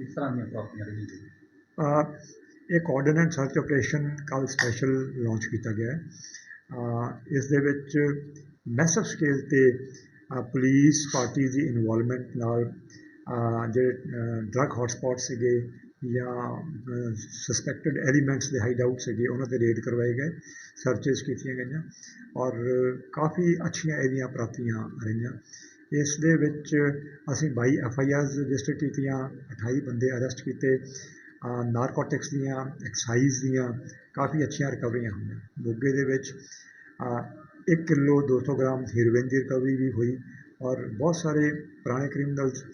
ਕਿਸ ਤਰ੍ਹਾਂ ਦੀਆਂ ਪ੍ਰਾਪਤੀਆਂ ਰਹੀਆਂ ਜੀ? ਅ, ਇੱਕ ਆਰਡੀਨੈਂਸ ਸਰਚ ਆਪਰੇਸ਼ਨ ਕੱਲ ਸਪੈਸ਼ਲ ਲਾਂਚ ਕੀਤਾ ਗਿਆ ਹੈ। ਇਸ ਦੇ ਵਿੱਚ ਮੈਸਵ ਸਕੇਲ ਤੇ ਪੁਲਿਸ ਪਾਰਟੀ ਦੀ ਇਨਵੋਲਵਮੈਂਟ ਨਾਲ ਜਿਹੜੇ ਡਰੱਗ ਹੌਟਸਪੌਟ ਸੀਗੇ ਜਾਂ ਸਸਪੈਕਟਡ ਐਲੀਮੈਂਟਸ ਦੇ ਹਾਈਡਆਊਟ ਸੀਗੇ ਉਹਨਾਂ ਤੇ ਰੇਡ ਕਰਵਾਏ ਗਏ ਸਰਚਸ ਕੀਤੀਆਂ ਗਈਆਂ ਔਰ ਕਾਫੀ ਅੱਛੀਆਂ ਇਹਦੀਆਂ ਪ੍ਰਾਪਤੀਆਂ ਰਹੀਆਂ। ਇਸ ਦੇ ਵਿੱਚ ਅਸੀਂ ਬਾਈ ਐਫ ਆਈ ਆਰਜ਼ ਰਜਿਸਟਰ ਕੀਤੀਆਂ 28 ਬੰਦੇ ਅਰੈਸਟ ਕੀਤੇ ਨਾਰਕੋਟਿਕਸ ਦੀਆਂ, ਐਕਸਾਈਜ਼ ਦੀਆਂ, ਕਾਫੀ ਅੱਛੀਆਂ ਰਿਕਵਰੀਆਂ ਹੋਈਆਂ। ਮੋਗੇ ਦੇ ਵਿੱਚ 1 ਕਿਲੋ 200 ਗ੍ਰਾਮ ਹੀਰੋਇਨ ਦੀ ਰਿਕਵਰੀ ਵੀ ਹੋਈ ਔਰ ਬਹੁਤ ਸਾਰੇ ਪੁਰਾਣੇ ਕ੍ਰਿਮੀਨਲਸ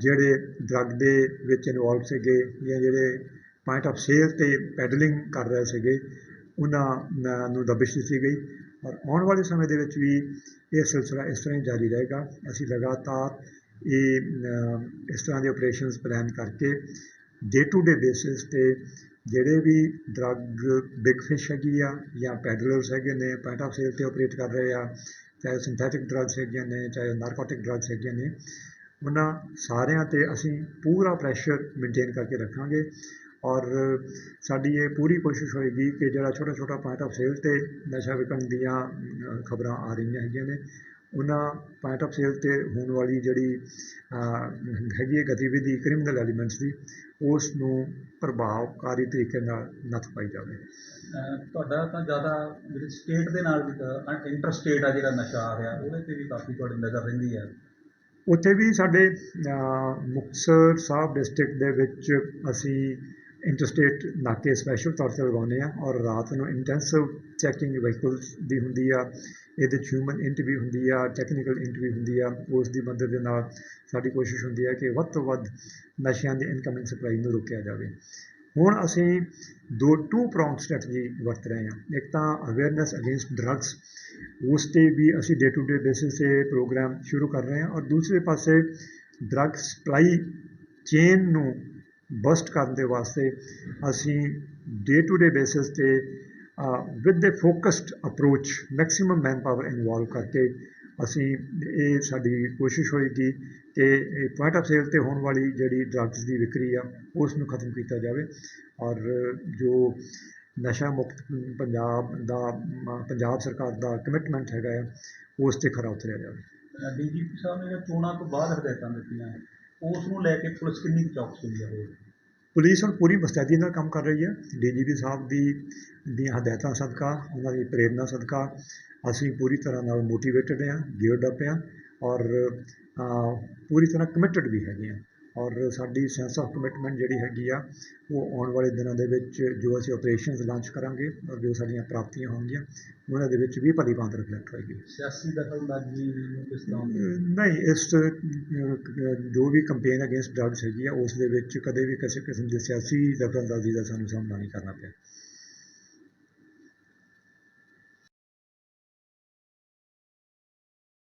ਜਿਹੜੇ ਡਰੱਗ ਦੇ ਵਿੱਚ ਇਨਵੋਲਵ ਸੀਗੇ ਜਾਂ ਜਿਹੜੇ ਪੁਆਇੰਟ ਆਫ ਸੇਲ ਤੇ ਪੈਡਲਿੰਗ ਕਰ ਰਹੇ ਸੀਗੇ ਉਹਨਾਂ ਨੂੰ ਦਬਿਸ਼ ਦਿੱਤੀ ਗਈ। ਔਰ ਆਉਣ ਵਾਲੇ ਸਮੇਂ ਦੇ ਵਿੱਚ ਵੀ ਇਹ ਸਿਲਸਿਲਾ ਇਸ ਤਰ੍ਹਾਂ ਹੀ ਜਾਰੀ ਰਹੇਗਾ। ਅਸੀਂ ਲਗਾਤਾਰ ਇਹ ਇਸ ਤਰ੍ਹਾਂ ਦੇ ਆਪਰੇਸ਼ਨਸ ਪਲਾਨ ਕਰਕੇ ਡੇ ਟੂ ਡੇ ਬੇਸਿਸ ਤੇ ਜਿਹੜੇ ਵੀ ਡਰੱਗ ਬਿਗ ਫਿਸ਼ ਹੈਗੀ ਆ ਜਾਂ ਪੈਡਲਰਸ ਹੈਗੇ ਨੇ ਪੁਆਇੰਟ ਆਫ ਸੇਲ ਤੇ ਆਪਰੇਟ ਕਰ ਰਹੇ ਆ, ਚਾਹੇ ਸਿੰਥੈਟਿਕ ਡਰੱਗਸ ਹੈਗੀਆਂ ਨੇ, ਚਾਹੇ ਨਾਰਕੋਟਿਕ ਡਰੱਗਸ ਹੈਗੀਆਂ ਨੇ, ਉਹਨਾਂ ਸਾਰਿਆਂ ਤੇ ਅਸੀਂ ਪੂਰਾ ਪ੍ਰੈਸ਼ਰ ਮੇਨਟੇਨ ਕਰਕੇ ਰੱਖਾਂਗੇ। ਔਰ ਸਾਡੀ ਇਹ ਪੂਰੀ ਕੋਸ਼ਿਸ਼ ਹੋਏਗੀ ਕਿ ਜਿਹੜਾ ਛੋਟਾ ਛੋਟਾ ਪੁਆਇੰਟ ਆਫ ਸੇਲ ਤੇ ਨਸ਼ਾ ਵਿਕਣ ਦੀਆਂ ਖਬਰਾਂ ਆ ਰਹੀਆਂ ਹੈਗੀਆਂ ਨੇ ਉਹਨਾਂ ਪੁਆਇੰਟ ਆਫ ਸੇਲ ਤੇ ਹੋਣ ਵਾਲੀ ਜਿਹੜੀ ਹੈਗੀ ਹੈ ਗਤੀਵਿਧੀ ਕ੍ਰਿਮੀਨਲ ਐਲੀਮੈਂਟਸ ਦੀ ਉਸ ਨੂੰ ਪ੍ਰਭਾਵਕਾਰੀ ਤਰੀਕੇ ਨਾਲ ਨੱਥ ਪਾਈ ਜਾਵੇ। ਤੁਹਾਡਾ ਤਾਂ ਜ਼ਿਆਦਾ ਜਿਹੜੇ ਸਟੇਟ ਦੇ ਨਾਲ ਵੀ ਇੰਟਰ ਸਟੇਟ ਆ ਜਿਹੜਾ ਨਸ਼ਾ ਆ ਰਿਹਾ ਉਹਦੇ ਤੇ ਵੀ ਕਾਫੀ ਤੁਹਾਡੀ ਨਜ਼ਰ ਰਹਿੰਦੀ ਹੈ ਉੱਥੇ ਵੀ ਸਾਡੇ ਮੁਕਤਸਰ ਸਾਹਿਬ ਡਿਸਟ੍ਰਿਕਟ ਦੇ ਵਿੱਚ ਅਸੀਂ ਇੰਟਰਸਟੇਟ ਨਾਕੇ ਸਪੈਸ਼ਲ ਤੌਰ ਤੇ ਲਗਾਉਂਦੇ ਆ ਔਰ ਰਾਤ ਨੂੰ ਇੰਟੈਂਸਿਵ ਚੈਕਿੰਗ ਵਹੀਕਲਸ ਦੀ ਹੁੰਦੀ ਆ, ਇਹਦੇ 'ਚ ਹਿਊਮਨ ਇੰਟਰਵਿਊ ਹੁੰਦੀ ਆ ਟੈਕਨੀਕਲ ਇੰਟਰਵਿਊ ਹੁੰਦੀ ਆ, ਉਸ ਦੀ ਮਦਦ ਦੇ ਨਾਲ ਸਾਡੀ ਕੋਸ਼ਿਸ਼ ਹੁੰਦੀ ਹੈ ਕਿ ਵੱਧ ਤੋਂ ਵੱਧ ਨਸ਼ਿਆਂ ਦੀ ਇਨਕਮਿੰਗ ਸਪਲਾਈ ਨੂੰ ਰੋਕਿਆ ਜਾਵੇ। ਹੁਣ ਅਸੀਂ ਦੋ ਟੂ ਪ੍ਰੌਂਗ ਸਟ੍ਰੈਟਜੀ ਵਰਤ ਰਹੇ ਹਾਂ। ਇੱਕ ਤਾਂ ਅਵੇਅਰਨੈਸ ਅਗੇਂਸਟ ਡਰੱਗਸ ਉਸ ਤੇ ਵੀ ਅਸੀਂ ਡੇ ਟੂ ਡੇ ਬੇਸਿਸ ਤੇ ਪ੍ਰੋਗਰਾਮ ਸ਼ੁਰੂ ਕਰ ਰਹੇ ਹਾਂ ਔਰ ਦੂਸਰੇ ਪਾਸੇ ਡਰੱਗ ਸਪਲਾਈ ਚੇਨ ਨੂੰ ਬਸਟ ਕਰਨ ਦੇ ਵਾਸਤੇ ਅਸੀਂ ਡੇ ਟੂ ਡੇ ਬੇਸਿਸ ਤੇ with the focused approach maximum manpower involve ਕਰਕੇ ਅਸੀਂ ਇਹ ਸਾਡੀ ਕੋਸ਼ਿਸ਼ ਹੋਏਗੀ ਕਿ ਇਹ ਪੁਆਇੰਟ ਆਫ ਸੇਲ ਤੇ ਹੋਣ ਵਾਲੀ ਜਿਹੜੀ ਡਰੱਗਸ ਦੀ ਵਿਕਰੀ ਆ, ਉਸ ਨੂੰ ਖਤਮ ਕੀਤਾ ਜਾਵੇ। ਔਰ ਜੋ ਨਸ਼ਾ ਮੁਕਤ ਪੰਜਾਬ ਦਾ, ਪੰਜਾਬ ਸਰਕਾਰ ਦਾ ਕਮਿਟਮੈਂਟ ਹੈਗਾ ਆ, ਉਸ ਤੇ ਖਰਾ ਉਤਰਿਆ ਜਾਵੇ। ਡੀਜੀਪੀ ਸਾਹਿਬ ਨੇ ਚੋਣਾਂ ਤੋਂ ਬਾਅਦ ਹਦਾਇਤਾਂ ਦਿੱਤੀਆਂ ਉਸ ਨੂੰ ਲੈ ਕੇ ਪੁਲਿਸ ਕਿੰਨੀ ਕੁ ਚੌਕਸੀ ਹੈ ਪੁਲਿਸ ਹੁਣ ਪੂਰੀ ਮੁਸਤੈਦੀ ਨਾਲ ਕੰਮ ਕਰ ਰਹੀ ਹੈ ਡੀਜੀਪੀ ਸਾਹਿਬ ਦੀ ਦੀਆਂ ਹਦਾਇਤਾਂ ਸਦਕਾ, ਉਹਨਾਂ ਦੀ ਪ੍ਰੇਰਨਾ ਸਦਕਾ, ਅਸੀਂ ਪੂਰੀ ਤਰ੍ਹਾਂ ਨਾਲ ਮੋਟੀਵੇਟਡ ਹਾਂ ਗੀਅਰਡ ਅਪ ਹਾਂ ਔਰ ਪੂਰੀ ਤਰ੍ਹਾਂ ਕਮਿਟਡ ਵੀ ਹੈਗੇ ਹਾਂ ਔਰ ਸਾਡੀ ਸੈਂਸ ਆਫ ਕਮਿਟਮੈਂਟ ਜਿਹੜੀ ਹੈਗੀ ਆ ਉਹ ਆਉਣ ਵਾਲੇ ਦਿਨਾਂ ਦੇ ਵਿੱਚ ਜੋ ਅਸੀਂ ਆਪਰੇਸ਼ਨਸ ਲਾਂਚ ਕਰਾਂਗੇ ਔਰ ਜੋ ਸਾਡੀਆਂ ਪ੍ਰਾਪਤੀਆਂ ਹੋਣਗੀਆਂ ਉਹਨਾਂ ਦੇ ਵਿੱਚ ਵੀ ਭਲੀ ਭਾਂਤ ਰਿਫਲੈਕਟ ਹੋਏਗੀ। ਸਿਆਸੀ ਦਖਲਅੰਦਾਜ਼ੀ ਨੂੰ ਕਿਸ ਤਰ੍ਹਾਂ ਨਹੀਂ ਇਸ ਜੋ ਵੀ ਕੰਪੇਨ ਅਗੇਂਸਟ ਡਰੱਗਸ ਹੈਗੀ ਆ ਉਸ ਦੇ ਵਿੱਚ ਕਦੇ ਵੀ ਕਿਸੇ ਕਿਸਮ ਦੀ ਸਿਆਸੀ ਦਖਲਅੰਦਾਜ਼ੀ ਦਾ ਸਾਨੂੰ ਸਾਹਮਣਾ ਨਹੀਂ ਕਰਨਾ ਪਿਆ।